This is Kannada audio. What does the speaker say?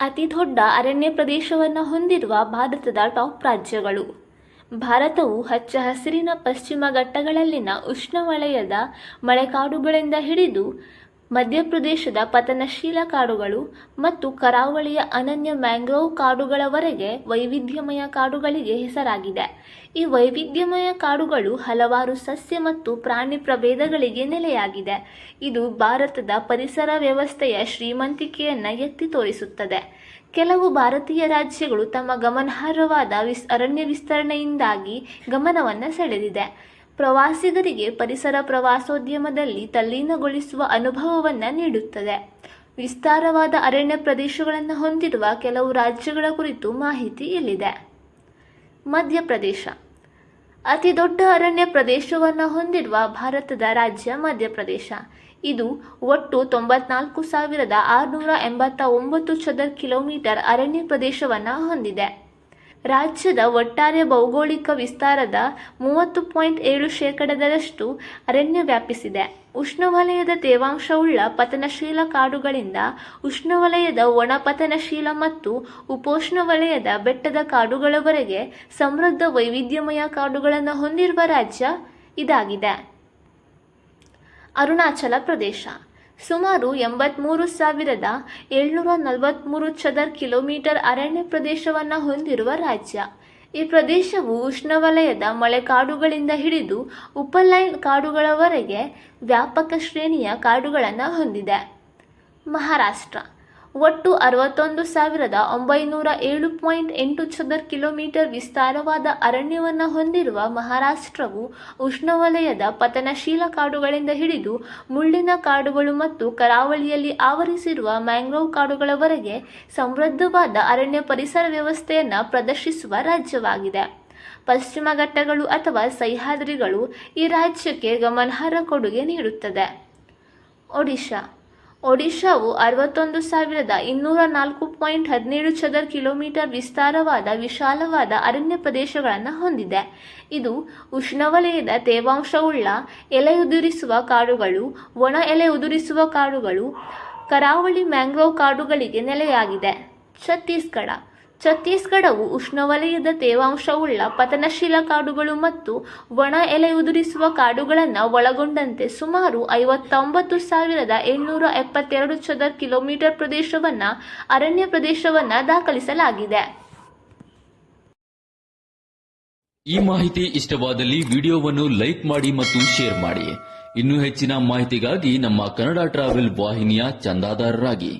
ಅತಿ ದೊಡ್ಡ ಅರಣ್ಯ ಪ್ರದೇಶವನ್ನು ಹೊಂದಿರುವ ಭಾರತದ ಟಾಪ್ ರಾಜ್ಯಗಳು. ಭಾರತವು ಹಚ್ಚ ಹಸಿರಿನ ಪಶ್ಚಿಮ ಘಟ್ಟಗಳಲ್ಲಿನ ಉಷ್ಣವಲಯದ ಮಳೆಕಾಡುಗಳಿಂದ ಹಿಡಿದು ಮಧ್ಯಪ್ರದೇಶದ ಪತನಶೀಲ ಕಾಡುಗಳು ಮತ್ತು ಕರಾವಳಿಯ ಅನನ್ಯ ಮ್ಯಾಂಗ್ರೋವ್ ಕಾಡುಗಳವರೆಗೆ ವೈವಿಧ್ಯಮಯ ಕಾಡುಗಳಿಗೆ ಹೆಸರಾಗಿದೆ. ಈ ವೈವಿಧ್ಯಮಯ ಕಾಡುಗಳು ಹಲವಾರು ಸಸ್ಯ ಮತ್ತು ಪ್ರಾಣಿ ಪ್ರಭೇದಗಳಿಗೆ ನೆಲೆಯಾಗಿದೆ. ಇದು ಭಾರತದ ಪರಿಸರ ವ್ಯವಸ್ಥೆಯ ಶ್ರೀಮಂತಿಕೆಯನ್ನು ಎತ್ತಿ ತೋರಿಸುತ್ತದೆ. ಕೆಲವು ಭಾರತೀಯ ರಾಜ್ಯಗಳು ತಮ್ಮ ಗಮನಾರ್ಹವಾದ ವಿಸ್, ಅರಣ್ಯ ವಿಸ್ತರಣೆಯಿಂದಾಗಿ ಗಮನವನ್ನು ಸೆಳೆದಿದೆ. ಪ್ರವಾಸಿಗರಿಗೆ ಪರಿಸರ ಪ್ರವಾಸೋದ್ಯಮದಲ್ಲಿ ತಲ್ಲೀನಗೊಳಿಸುವ ಅನುಭವವನ್ನು ನೀಡುತ್ತದೆ. ವಿಸ್ತಾರವಾದ ಅರಣ್ಯ ಪ್ರದೇಶಗಳನ್ನು ಹೊಂದಿರುವ ಕೆಲವು ರಾಜ್ಯಗಳ ಕುರಿತು ಮಾಹಿತಿ ಇಲ್ಲಿದೆ. ಮಧ್ಯಪ್ರದೇಶ. ಅತಿ ದೊಡ್ಡ ಅರಣ್ಯ ಪ್ರದೇಶವನ್ನು ಹೊಂದಿರುವ ಭಾರತದ ರಾಜ್ಯ ಮಧ್ಯಪ್ರದೇಶ. ಇದು ಒಟ್ಟು ತೊಂಬತ್ನಾಲ್ಕು ಸಾವಿರದ ಆರುನೂರ ಎಂಬತ್ತ ಒಂಬತ್ತು ಚದರ್ ಕಿಲೋಮೀಟರ್ ಅರಣ್ಯ ಪ್ರದೇಶವನ್ನು ಹೊಂದಿದೆ. ರಾಜ್ಯದ ಒಟ್ಟಾರೆ ಭೌಗೋಳಿಕ ವಿಸ್ತಾರದ ಮೂವತ್ತು ಪಾಯಿಂಟ್ ಏಳು ಶೇಕಡದಷ್ಟು ಅರಣ್ಯ ವ್ಯಾಪಿಸಿದೆ. ಉಷ್ಣವಲಯದ ತೇವಾಂಶವುಳ್ಳ ಪತನಶೀಲ ಕಾಡುಗಳಿಂದ ಉಷ್ಣವಲಯದ ಒಣ ಪತನಶೀಲ ಮತ್ತು ಉಪೋಷ್ಣವಲಯದ ಬೆಟ್ಟದ ಕಾಡುಗಳವರೆಗೆ ಸಮೃದ್ಧ ವೈವಿಧ್ಯಮಯ ಕಾಡುಗಳನ್ನು ಹೊಂದಿರುವ ರಾಜ್ಯ ಇದಾಗಿದೆ. ಅರುಣಾಚಲ ಪ್ರದೇಶ. ಸುಮಾರು ಎಂಬತ್ಮೂರು ಸಾವಿರದ ಏಳ್ನೂರ ನಲವತ್ತ್ಮೂರು ಚದರ್ ಕಿಲೋಮೀಟರ್ ಅರಣ್ಯ ಪ್ರದೇಶವನ್ನು ಹೊಂದಿರುವ ರಾಜ್ಯ. ಈ ಪ್ರದೇಶವು ಉಷ್ಣವಲಯದ ಮಳೆಕಾಡುಗಳಿಂದ ಹಿಡಿದು ಉಪಲೈನ್ ಕಾಡುಗಳವರೆಗೆ ವ್ಯಾಪಕ ಶ್ರೇಣಿಯ ಕಾಡುಗಳನ್ನು ಹೊಂದಿದೆ. ಮಹಾರಾಷ್ಟ್ರ. ಒಟ್ಟು ಅರವತ್ತೊಂದು ಸಾವಿರದ ಒಂಬೈನೂರ ಏಳು ಪಾಯಿಂಟ್ ಎಂಟು ಚದರ್ ಕಿಲೋಮೀಟರ್ ವಿಸ್ತಾರವಾದ ಅರಣ್ಯವನ್ನು ಹೊಂದಿರುವ ಮಹಾರಾಷ್ಟ್ರವು ಉಷ್ಣವಲಯದ ಪತನಶೀಲ ಕಾಡುಗಳಿಂದ ಹಿಡಿದು ಮುಳ್ಳಿನ ಕಾಡುಗಳು ಮತ್ತು ಕರಾವಳಿಯಲ್ಲಿ ಆವರಿಸಿರುವ ಮ್ಯಾಂಗ್ರೋವ್ ಕಾಡುಗಳವರೆಗೆ ಸಮೃದ್ಧವಾದ ಅರಣ್ಯ ಪರಿಸರ ವ್ಯವಸ್ಥೆಯನ್ನು ಪ್ರದರ್ಶಿಸುವ ರಾಜ್ಯವಾಗಿದೆ. ಪಶ್ಚಿಮ ಘಟ್ಟಗಳು ಅಥವಾ ಸಹ್ಯಾದ್ರಿಗಳು ಈ ರಾಜ್ಯಕ್ಕೆ ಗಮನಾರ್ಹ ಕೊಡುಗೆ ನೀಡುತ್ತದೆ. ಒಡಿಶಾ ಒಡಿಶಾವು ಅರವತ್ತೊಂದು ಸಾವಿರದ ಇನ್ನೂರ ನಾಲ್ಕು ಪಾಯಿಂಟ್ ಹದಿನೇಳು ಚದರ್ ಕಿಲೋಮೀಟರ್ ವಿಸ್ತಾರವಾದ ವಿಶಾಲವಾದ ಅರಣ್ಯ ಪ್ರದೇಶಗಳನ್ನು ಹೊಂದಿದೆ. ಇದು ಉಷ್ಣವಲಯದ ತೇವಾಂಶವುಳ್ಳ ಎಲೆ ಉದುರಿಸುವ ಕಾಡುಗಳು, ಒಣ ಎಲೆ ಉದುರಿಸುವ ಕಾಡುಗಳು, ಕರಾವಳಿ ಮ್ಯಾಂಗ್ರೋವ್ ಕಾಡುಗಳಿಗೆ ನೆಲೆಯಾಗಿದೆ. ಛತ್ತೀಸ್ಗಢ ಛತ್ತೀಸ್ಗಢವು ಉಷ್ಣವಲಯದ ತೇವಾಂಶವುಳ್ಳ ಪತನಶೀಲ ಕಾಡುಗಳು ಮತ್ತು ಒಣ ಎಲೆ ಉದುರಿಸುವ ಕಾಡುಗಳನ್ನು ಒಳಗೊಂಡಂತೆ ಸುಮಾರು ಐವತ್ತೊಂಬತ್ತು ಸಾವಿರದ ಏಳ್ನೂರ ಎಪ್ಪತ್ತೆರಡು ಚದರ್ ಕಿಲೋಮೀಟರ್ ಪ್ರದೇಶವನ್ನು ಅರಣ್ಯ ಪ್ರದೇಶವನ್ನು ದಾಖಲಿಸಲಾಗಿದೆ. ಈ ಮಾಹಿತಿ ಇಷ್ಟವಾದಲ್ಲಿ ವಿಡಿಯೋವನ್ನು ಲೈಕ್ ಮಾಡಿ ಮತ್ತು ಶೇರ್ ಮಾಡಿ. ಇನ್ನೂ ಹೆಚ್ಚಿನ ಮಾಹಿತಿಗಾಗಿ ನಮ್ಮ ಕನ್ನಡ ಟ್ರಾವೆಲ್ ವಾಹಿನಿಯ ಚಂದಾದಾರರಾಗಿ.